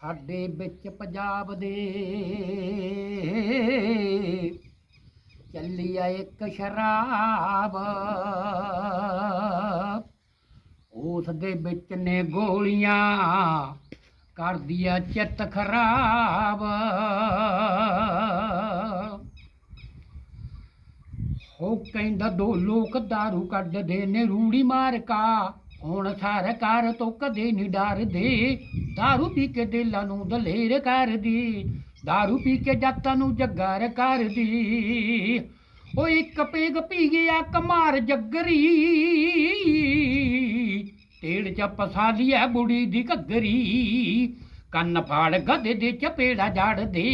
ਸਾਡੇ ਵਿੱਚ ਪੰਜਾਬ ਦੇ ਚੱਲੀ ਆ ਇੱਕ ਸ਼ਰਾਬ। ਉਸ ਦੇ ਵਿੱਚ ਨੇ ਗੋਲੀਆਂ ਕਰਦੀ ਆ ਚਿੱਤ ਖਰਾਬ। ਹੋ ਕਹਿੰਦਾ ਦੋ ਲੋਕ दारू ਕੱਢਦੇ ਨੇ, ਰੂੜੀ ਮਾਰ ਕਾ ਹੁਣ ਸਰਕਾਰ ਤੋਂ ਕਦੇ ਨਹੀਂ ਡਰਦੇ दारू ਪੀ ਕੇ ਦਿਲਾਂ ਨੂੰ ਦਲੇਰ ਕਰਦੀ दारू ਪੀ ਕੇ ਜੱਤਾਂ ਨੂੰ ਜੱਗਰ ਕਰਦੀ ਉਹ ਇੱਕ ਪੇਗ ਪੀ ਗਿਆ ਕਮਾਰ ਜੱਗਰੀ ਤੇੜ ਚ ਪਸਾ ਲਿਆ ਬੁੜੀ ਦੀ ਘੱਗਰੀ ਕੰਨ ਫਾੜ ਗਧੇ ਦੇ ਚਪੇੜਾ ਜੜਦੇ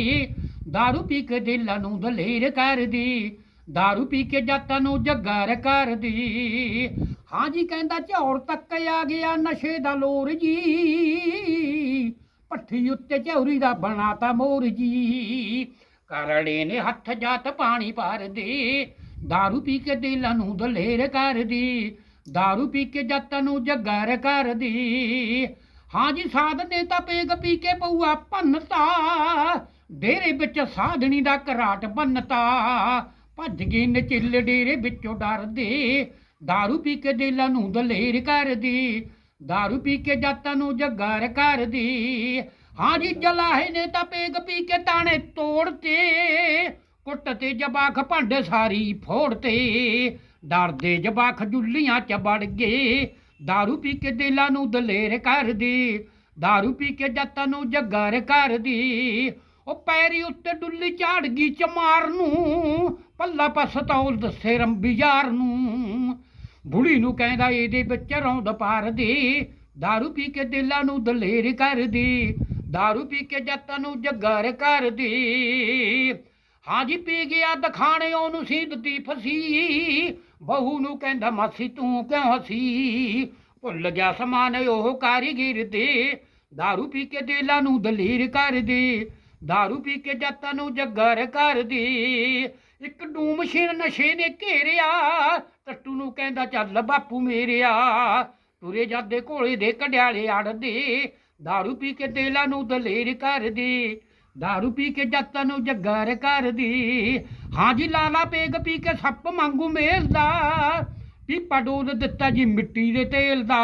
दारू ਪੀ ਕੇ ਦਿਲਾਂ ਨੂੰ ਦਲੇਰ ਕਰਦੀ दारू ਪੀ ਕੇ ਜੱਤਾਂ ਨੂੰ ਜੱਗਰ ਕਰਦੀ ਹਾਂ ਜੀ ਕਹਿੰਦਾ ਝੌਰ ਤੱਕ ਆ ਗਿਆ ਨਸ਼ੇ ਦਾ ਲੋਰ ਜੀ ਪੱਠੀ ਉੱਤੇ ਝੌਰੀ ਦਾ ਬਣਾਤਾ ਮੋਰ ਜੀ ਕਰੜੇ ਨੇ ਹੱਥ ਜਾਤ ਪਾਣੀ ਭਰਦੇ दारू ਪੀ ਕੇ ਦਿਲਾਂ ਨੂੰ ਦਲੇਰ ਕਰਦੀ दारू ਪੀ ਕੇ ਜੱਤਾਂ ਨੂੰ ਜੱਗਰ ਕਰਦੀ ਹਾਂ ਜੀ ਸਾਧ ਨੇ ਤਾਂ ਪੇਗ ਪੀ ਕੇ ਪਊਆ ਭੰਨਤਾ ਡੇਰੇ ਵਿੱਚ ਸਾਧਣੀ ਦਾ ਘਰਾਟ ਬੰਨਤਾ ਭੱਜ ਗਈ ਨਚਿੱਲ ਡੇਰੇ ਵਿੱਚੋਂ ਡਰਦੇ दारू ਪੀ ਕੇ ਦਿਲਾਂ ਨੂੰ ਦਲੇਰ ਕਰਦੀ दारू ਪੀ ਕੇ ਜੱਤਾਂ ਨੂੰ ਜੱਗਰ ਕਰਦੀ ਹਾਂ ਜੀ ਜਲਾਹੇ ਨੇ ਤਾਂ ਪੇਗ ਪੀ ਕੇ ਤਾਣੇ ਤੋੜਤੇ ਕੁੱਟ ਤੇ ਜਬਾਖ ਭਾਂਡੇ ਸਾਰੀ ਫੋੜਤੇ ਡਰਦੇ ਜਬਾਖ ਜੁੱਲੀਆਂ ਚ ਵੜ ਗਏ दारू ਪੀ ਕੇ ਦਿਲਾਂ ਨੂੰ ਦਲੇਰ ਕਰਦੀ दारू ਪੀ ਕੇ ਜੱਤਾਂ ਨੂੰ ਜੱਗਰ ਕਰਦੀ ਉਹ ਪੈਰੀ ਉੱਤੇ ਡੁੱਲੀ ਝਾੜ ਗਈ ਚਮਾਰ ਨੂੰ ਪੱਲਾ ਪਸਤੌਲ ਦੱਸੇ ਰੰਬੀ ਯਾਰ ਨੂੰ ਬੁੜੀ ਨੂੰ ਕਹਿੰਦਾ ਇਹਦੇ ਵਿੱਚ ਰੌਂਦ ਪਾਰਦੀ दारू ਪੀ ਕੇ ਦਿਲਾਂ ਨੂੰ ਦਲੇਰ ਕਰਦੀ दारू ਪੀ ਕੇ ਜੱਤਾਂ ਨੂੰ ਜੱਗਰ ਕਰਦੀ ਹਾਂ ਜੀ ਪੀ ਗਿਆ ਦਖਾਣੇ ਉਹਨੂੰ ਸੀ ਦਿੱਤੀ ਫਸੀ ਬਹੂ ਨੂੰ ਕਹਿੰਦਾ ਮਾਸੀ ਤੂੰ ਕਿਉਂ ਹਸੀ ਭੁੱਲ ਗਿਆ ਸਮਾਨ ਉਹ ਕਾਰੀਗਰ ਤੇ दारू ਪੀ ਕੇ ਦਿਲਾਂ ਨੂੰ ਦਲੇਰ ਕਰਦੀ दारू ਪੀ ਕੇ ਜੱਤਾਂ ਨੂੰ ਜੱਗਰ ਕਰਦੀ ਇੱਕ ਡੂਮ ਮਸ਼ੀਨ ਨਸ਼ੇ ਨੇ ਘੇਰਿਆ ਟੱਟੂ ਨੂੰ ਕਹਿੰਦਾ ਚੱਲ ਬਾਪੂ ਮੇਰਿਆ ਤੁਰੇ ਜਾਂਦੇ ਘੋੜੇ ਦੇ ਕਢਿਆਲੇ ਅੜਦੇ दारू ਪੀ ਕੇ ਦਿਲਾਂ ਨੂੰ ਦਲੇਰ ਕਰਦੀ दारू ਪੀ ਕੇ ਜੱਤਾਂ ਨੂੰ ਜੱਗਰ ਕਰਦੀ ਹਾਂ ਜੀ ਲਾਲਾ ਪੇਗ ਪੀ ਕੇ ਸੱਪ ਮੰਗੂ ਮੇਲਦਾ ਪੀਪਾ ਡੋਲ ਦਿੱਤਾ ਜੀ ਮਿੱਟੀ ਦੇ ਤੇਲ ਦਾ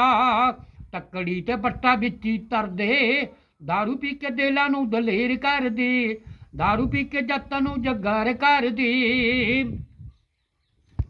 ਤੱਕੜੀ ਤੇ ਬੱਟਾ ਵਿੱਚ ਹੀ ਤਰਦੇ दारू ਪੀ ਕੇ ਦਿਲਾਂ ਨੂੰ ਦਲੇਰ ਕਰਦੀ दारू ਪੀ ਕੇ ਜੱਤਾਂ ਨੂੰ ਜੱਗਰ ਕਰਦੀ